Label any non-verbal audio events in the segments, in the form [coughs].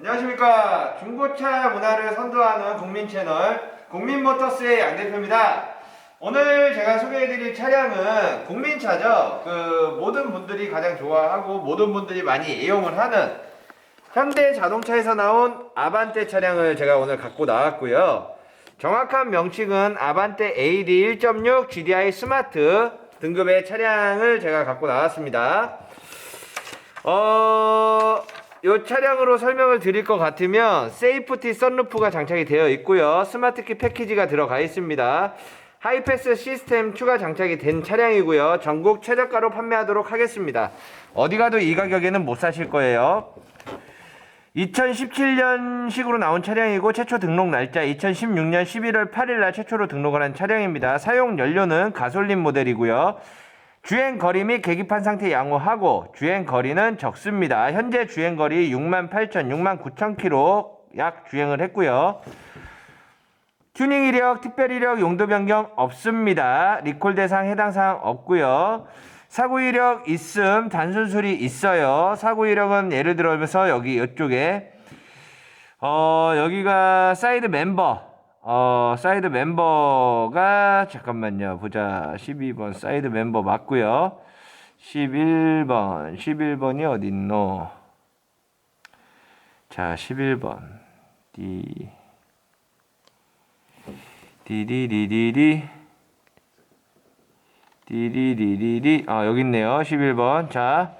안녕하십니까 중고차 문화를 선도하는 국민 채널 국민모터스의 양 대표입니다. 오늘 제가 소개해드릴 차량은 국민차죠. 그 모든 분들이 가장 좋아하고 모든 분들이 많이 애용을 하는 현대 자동차에서 나온 아반떼 차량을 제가 오늘 갖고 나왔고요. 정확한 명칭은 아반떼 AD 1.6 GDI 스마트 등급의 차량을 제가 갖고 나왔습니다. 어, 이 차량으로 설명을 드릴 것 같으면 세이프티 썬루프가 장착이 되어 있고요. 스마트키 패키지가 들어가 있습니다. 하이패스 시스템 추가 장착이 된 차량이고요. 전국 최저가로 판매하도록 하겠습니다. 어디 가도 이 가격에는 못 사실 거예요. 2017년식으로 나온 차량이고 최초 등록 날짜 2016년 11월 8일 날 최초로 등록을 한 차량입니다. 사용 연료는 가솔린 모델이고요. 주행 거리 및 계기판 상태 양호하고 주행 거리는 적습니다. 현재 주행 거리 6만 8천, 6만 9천 킬로 약 주행을 했고요. 튜닝 이력, 특별 이력, 용도 변경 없습니다. 리콜 대상 해당 사항 없고요. 사고 이력 있음, 단순 수리 있어요. 사고 이력은 예를 들어서 여기 이쪽에 어 여기가 사이드 멤버 어 사이드 멤버가 잠깐만요. 보자. 12번 사이드 멤버 맞고요. 11번. 11번이 어딨노? 자 11번. D 디디디디디. 디디디디디. 아 여기 있네요. 11번. 자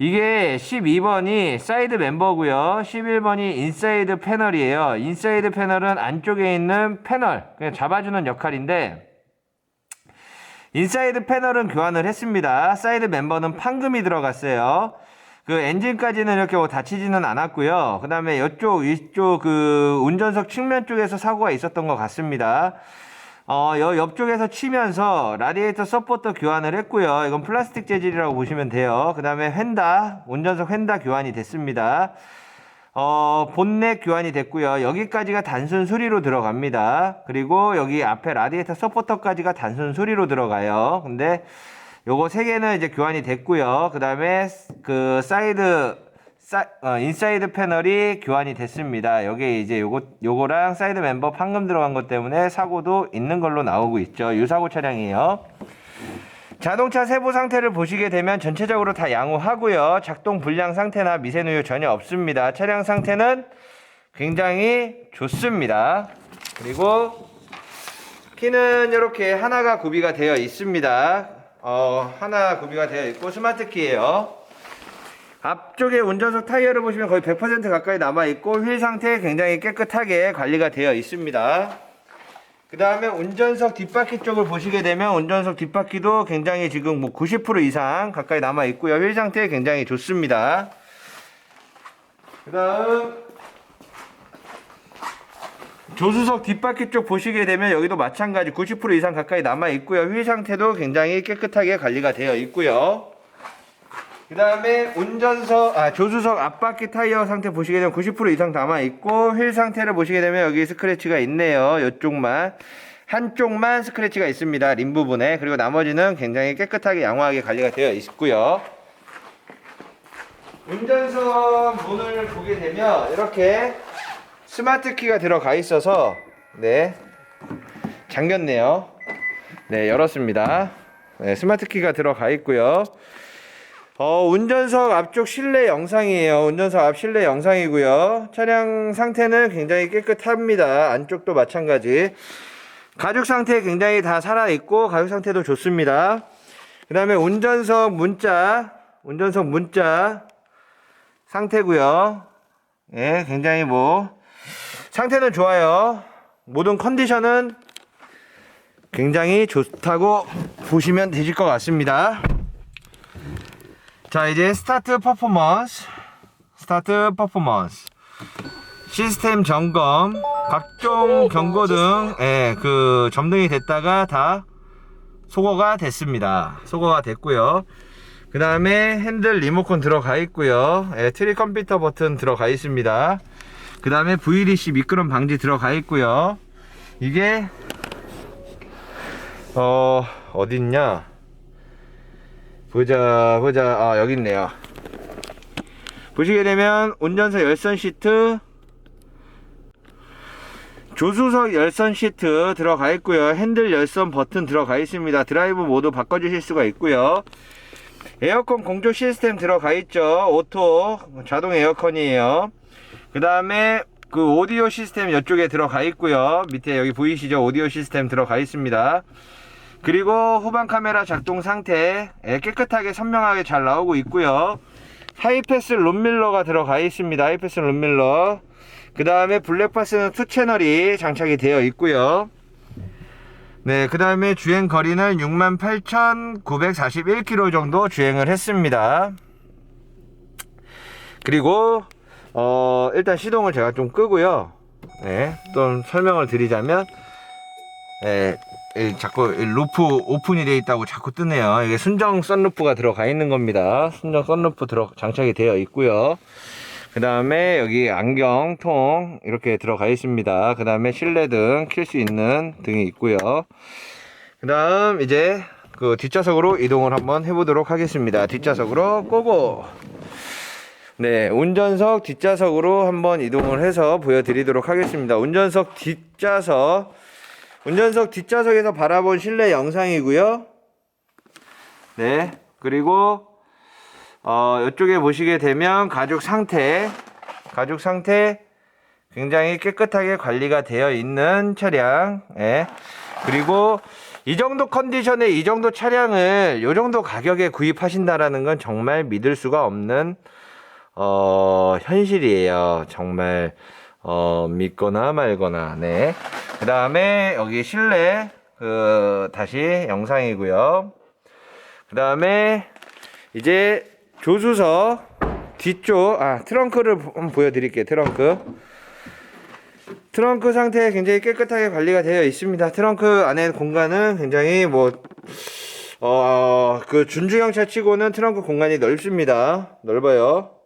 이게 12번이 사이드 멤버고요 11번이 인사이드 패널이에요 인사이드 패널은 안쪽에 있는 패널 그냥 잡아주는 역할인데 인사이드 패널은 교환을 했습니다 사이드 멤버는 판금이 들어갔어요 그 엔진까지는 이렇게 뭐 다치지는 않았고요. 그 다음에 이쪽 위쪽 그 운전석 측면 쪽에서 사고가 있었던 것 같습니다. 어, 여 옆쪽에서 치면서 라디에이터 서포터 교환을 했고요. 이건 플라스틱 재질이라고 보시면 돼요. 그 다음에 휀다, 운전석 휀다 교환이 됐습니다. 어, 본넷 교환이 됐고요. 여기까지가 단순 수리로 들어갑니다. 그리고 여기 앞에 라디에이터 서포터까지가 단순 수리로 들어가요. 근데 요거 세 개는 이제 교환이 됐고요. 그 다음에 그 사이드 사, 어, 인사이드 패널이 교환이 됐습니다. 여기 이제 요거 요거랑 사이드 멤버 판금 들어간 것 때문에 사고도 있는 걸로 나오고 있죠. 유사고 차량이에요. 자동차 세부 상태를 보시게 되면 전체적으로 다 양호하고요. 작동 불량 상태나 미세 누유 전혀 없습니다. 차량 상태는 굉장히 좋습니다. 그리고 키는 이렇게 하나가 구비가 되어 있습니다. 어, 하나 구비가 되어 있고 스마트 키예요. 앞쪽에 운전석 타이어를 보시면 거의 100% 가까이 남아 있고 휠 상태 굉장히 깨끗하게 관리가 되어 있습니다. 그 다음에 운전석 뒷바퀴 쪽을 보시게 되면 운전석 뒷바퀴도 굉장히 지금 뭐 90% 이상 가까이 남아 있고요. 휠 상태 굉장히 좋습니다. 그 다음 조수석 뒷바퀴 쪽 보시게 되면 여기도 마찬가지 90% 이상 가까이 남아 있고요. 휠 상태도 굉장히 깨끗하게 관리가 되어 있고요. 그 다음에 운전석, 아, 조수석 앞바퀴 타이어 상태 보시게 되면 90% 이상 남아 있고, 휠 상태를 보시게 되면 여기 스크래치가 있네요. 이쪽만. 한쪽만 스크래치가 있습니다. 림 부분에. 그리고 나머지는 굉장히 깨끗하게 양호하게 관리가 되어 있고요. 운전석 문을 보게 되면 이렇게 스마트 키가 들어가 있어서 네 잠겼네요. 네 열었습니다. 네 스마트 키가 들어가 있고요. 어 운전석 앞쪽 실내 영상이에요. 운전석 앞 실내 영상이고요. 차량 상태는 굉장히 깨끗합니다. 안쪽도 마찬가지. 가죽 상태 굉장히 다 살아 있고 가죽 상태도 좋습니다. 그 다음에 운전석 문자, 운전석 문자 상태고요. 예, 굉장히 뭐 상태는 좋아요. 모든 컨디션은 굉장히 좋다고 보시면 되실 것 같습니다. 자, 이제 스타트 퍼포먼스. 스타트 퍼포먼스. 시스템 점검, 각종 경고 등, 예, 그 점등이 됐다가 다 소거가 됐습니다. 소거가 됐고요. 그 다음에 핸들 리모컨 들어가 있고요. 예, 트리 컴퓨터 버튼 들어가 있습니다. 그 다음에 VDC 미끄럼 방지 들어가 있고요. 이게 어 어딨냐? 보자 보자. 아 여기 있네요. 보시게 되면 운전석 열선 시트 조수석 열선 시트 들어가 있고요. 핸들 열선 버튼 들어가 있습니다. 드라이브 모드 바꿔 주실 수가 있고요. 에어컨 공조 시스템 들어가 있죠. 오토 자동 에어컨이에요. 그 다음에 그 오디오 시스템 이쪽에 들어가 있고요. 밑에 여기 보이시죠? 오디오 시스템 들어가 있습니다 그리고 후방 카메라 작동 상태 예, 깨끗하게 선명하게 잘 나오고 있고요 하이패스 룸밀러가 들어가 있습니다 하이패스 룸밀러 그 다음에 블랙박스는 투 채널이 장착이 되어 있고요 네, 그 다음에 주행 거리는 68,941km 정도 주행을 했습니다. 그리고, 어, 일단 시동을 제가 좀 끄고요. 네, 좀 설명을 드리자면, 자꾸 이 루프 오픈이 되어 있다고 자꾸 뜨네요. 이게 순정 썬루프가 들어가 있는 겁니다. 순정 썬루프 들어 장착이 되어 있고요. 그 다음에 여기 안경통 이렇게 들어가 있습니다. 그 다음에 실내등 킬 수 있는 등이 있고요. 그 다음 이제 그 뒷좌석으로 이동을 한번 해보도록 하겠습니다. 뒷좌석으로 고고! 네, 운전석 뒷좌석으로 한번 이동을 해서 보여드리도록 하겠습니다. 운전석 뒷좌석, 운전석 뒷좌석에서 바라본 실내 영상이고요. 네, 그리고 어, 이쪽에 보시게 되면 가죽 상태, 가죽 상태 굉장히 깨끗하게 관리가 되어 있는 차량. 예. 그리고 이 정도 컨디션에 이 정도 차량을 이 정도 가격에 구입하신다라는 건 정말 믿을 수가 없는 어, 현실이에요. 정말 어, 믿거나 말거나. 네. 그 다음에 여기 실내 그 다시 영상이고요. 그 다음에 이제 조수석 뒤쪽 아 트렁크를 보여드릴게요 트렁크. 트렁크 상태 굉장히 깨끗하게 관리가 되어 있습니다. 트렁크 안에 공간은 굉장히 뭐 어, 그 준중형 차 치고는 트렁크 공간이 넓습니다. 넓어요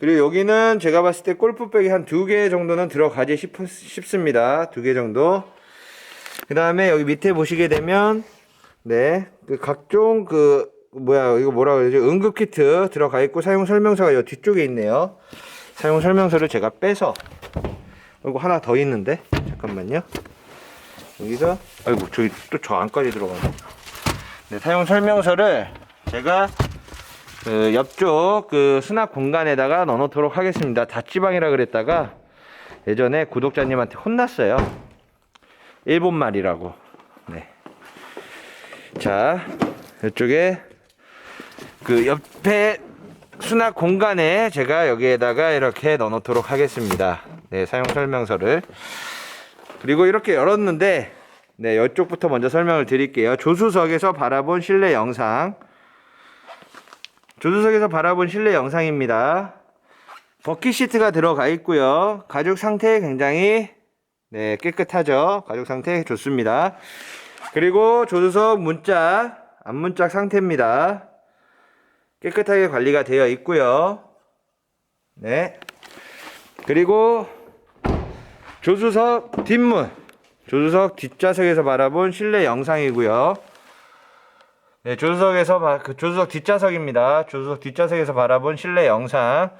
그리고 여기는 제가 봤을 때 골프백이 한 두 개 정도는 들어가지 싶, 싶습니다. 두 개 정도. 그 다음에 여기 밑에 보시게 되면 네 그 각종 그 뭐야 이거 뭐라 그러지? 응급 키트 들어가 있고 사용 설명서가 이 뒤쪽에 있네요. 사용 설명서를 제가 빼서 이거 하나 더 있는데 잠깐만요. 여기서 아이고 저기 또 저 안까지 들어가네. 네 사용 설명서를 제가 그 옆쪽 그 수납 공간에다가 넣어놓도록 하겠습니다 다찌방이라 그랬다가 예전에 구독자님한테 혼났어요 일본 말이라고 네. 자 이쪽에 그 옆에 수납 공간에 제가 여기에다가 이렇게 넣어놓도록 하겠습니다. 네, 사용 설명서를. 그리고 이렇게 열었는데, 네, 이쪽부터 먼저 설명을 드릴게요. 조수석에서 바라본 실내 영상. 조수석에서 바라본 실내 영상입니다. 버킷 시트가 들어가 있고요. 가죽 상태 굉장히 네, 깨끗하죠. 가죽 상태 좋습니다. 그리고 조수석 문짝, 앞문짝 상태입니다. 깨끗하게 관리가 되어 있고요. 네. 그리고 조수석 뒷문, 조수석 뒷좌석에서 바라본 실내 영상이고요. 네, 조수석에서 바, 그 조수석 뒷좌석입니다. 조수석 뒷좌석에서 바라본 실내 영상.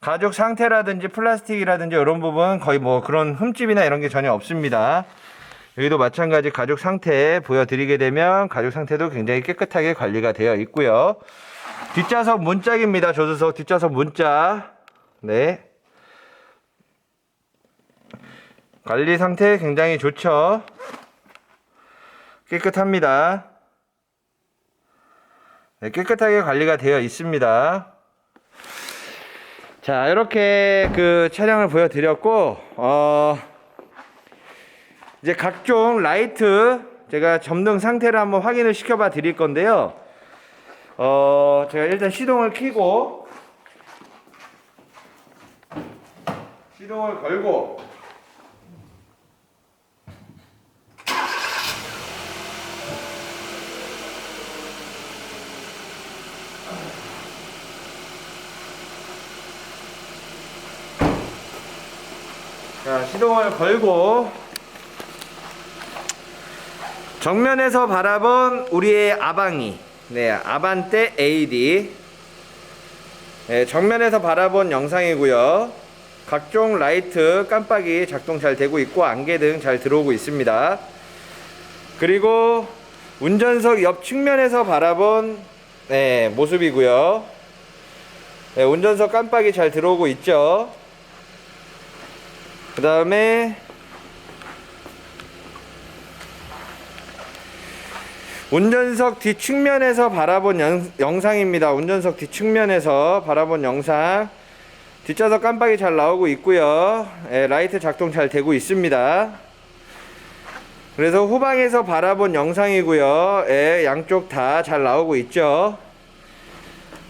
가죽 상태라든지 플라스틱이라든지 이런 부분 거의 뭐 그런 흠집이나 이런 게 전혀 없습니다. 여기도 마찬가지 가죽 상태 보여드리게 되면 가죽 상태도 굉장히 깨끗하게 관리가 되어 있고요. 뒷좌석 문짝입니다. 조수석 뒷좌석 문짝. 네. 관리 상태 굉장히 좋죠. 깨끗합니다. 네, 깨끗하게 관리가 되어 있습니다. 자, 이렇게 그 차량을 보여드렸고, 어, 이제 각종 라이트 제가 점등 상태를 한번 확인을 시켜봐 드릴 건데요. 어, 제가 일단 시동을 켜고 시동을 걸고 자, 시동을 걸고 정면에서 바라본 우리의 아방이 네, 아반떼 AD 네, 정면에서 바라본 영상이고요. 각종 라이트 깜빡이 작동 잘 되고 있고 안개등 잘 들어오고 있습니다. 그리고 운전석 옆 측면에서 바라본 네, 모습이고요. 네, 운전석 깜빡이 잘 들어오고 있죠. 그 다음에 운전석 뒷측면에서 바라본 영, 영상입니다. 운전석 뒷측면에서 바라본 영상. 뒷좌석 깜빡이 잘 나오고 있고요. 예, 라이트 작동 잘 되고 있습니다. 그래서 후방에서 바라본 영상이고요. 예, 양쪽 다 잘 나오고 있죠.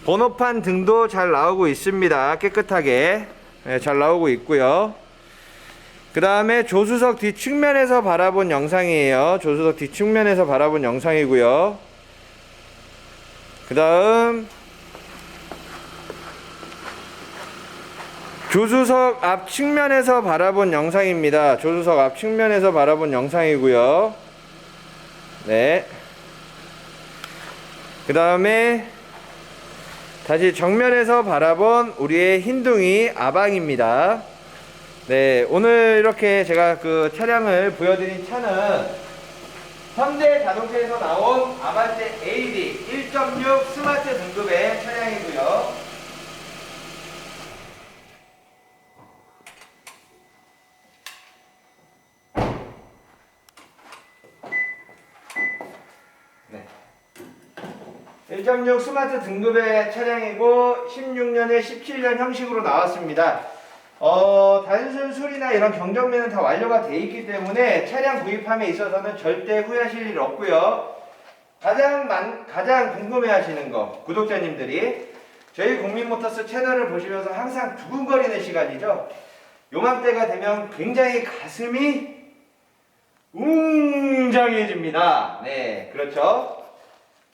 번호판 등도 잘 나오고 있습니다. 깨끗하게 예, 잘 나오고 있고요. 그 다음에 조수석 뒷측면에서 바라본 영상이에요. 조수석 뒷측면에서 바라본 영상이고요. 그 다음 조수석 앞 측면에서 바라본 영상입니다. 조수석 앞 측면에서 바라본 영상이고요. 네. 그 다음에 다시 정면에서 바라본 우리의 흰둥이 아방입니다. 네, 오늘 이렇게 제가 그 차량을 보여드린 차는 현대 자동차에서 나온 아반떼 AD 1.6 스마트 등급의 차량이고요. 네. 1.6 스마트 등급의 차량이고 16년에 17년 형식으로 나왔습니다. 어, 단순 수리나 이런 경정비는 다 완료가 돼 있기 때문에 차량 구입함에 있어서는 절대 후회하실 일 없고요. 가장 많, 가장 궁금해하시는 거 구독자님들이 저희 국민모터스 채널을 보시면서 항상 두근거리는 시간이죠. 요맘때가 되면 굉장히 가슴이 웅장해집니다. 네, 그렇죠.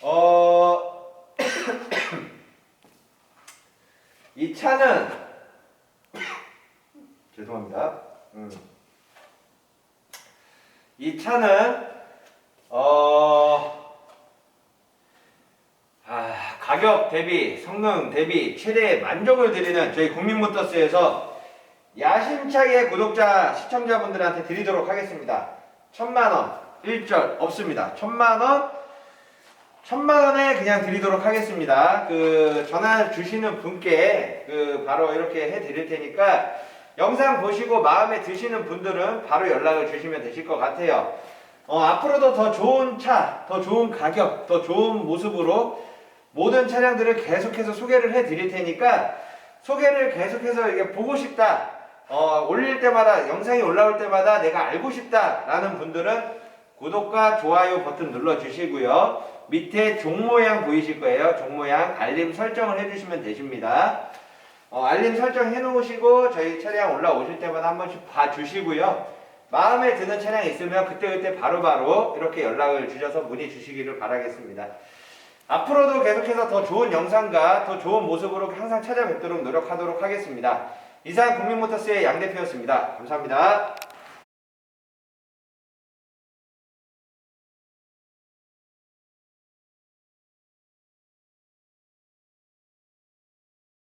어, [coughs] 이 차는 죄송합니다. 음. 이 차는 어 아, 가격 대비 성능 대비 최대 만족을 드리는 저희 국민모터스에서 야심차게 구독자 시청자분들한테 드리도록 하겠습니다. 천만 원 일절 없습니다. 천만 원 천만 원에 그냥 드리도록 하겠습니다. 그 전화 주시는 분께 그 바로 이렇게 해 드릴 테니까 영상 보시고 마음에 드시는 분들은 바로 연락을 주시면 되실 것 같아요. 어, 앞으로도 더 좋은 차, 더 좋은 가격, 더 좋은 모습으로 모든 차량들을 계속해서 소개를 해 드릴 테니까 소개를 계속해서 이게 보고 싶다. 어, 올릴 때마다 영상이 올라올 때마다 내가 알고 싶다라는 분들은 구독과 좋아요 버튼 눌러 주시고요. 밑에 종 모양 보이실 거예요. 종 모양 알림 설정을 해 주시면 되십니다. 어, 알림 설정 해놓으시고 저희 차량 올라오실 때마다 한 번씩 봐주시고요. 마음에 드는 차량 있으면 그때그때 바로바로 이렇게 연락을 주셔서 문의 주시기를 바라겠습니다. 앞으로도 계속해서 더 좋은 영상과 더 좋은 모습으로 항상 찾아뵙도록 노력하도록 하겠습니다. 이상 국민모터스의 양 대표였습니다. 감사합니다.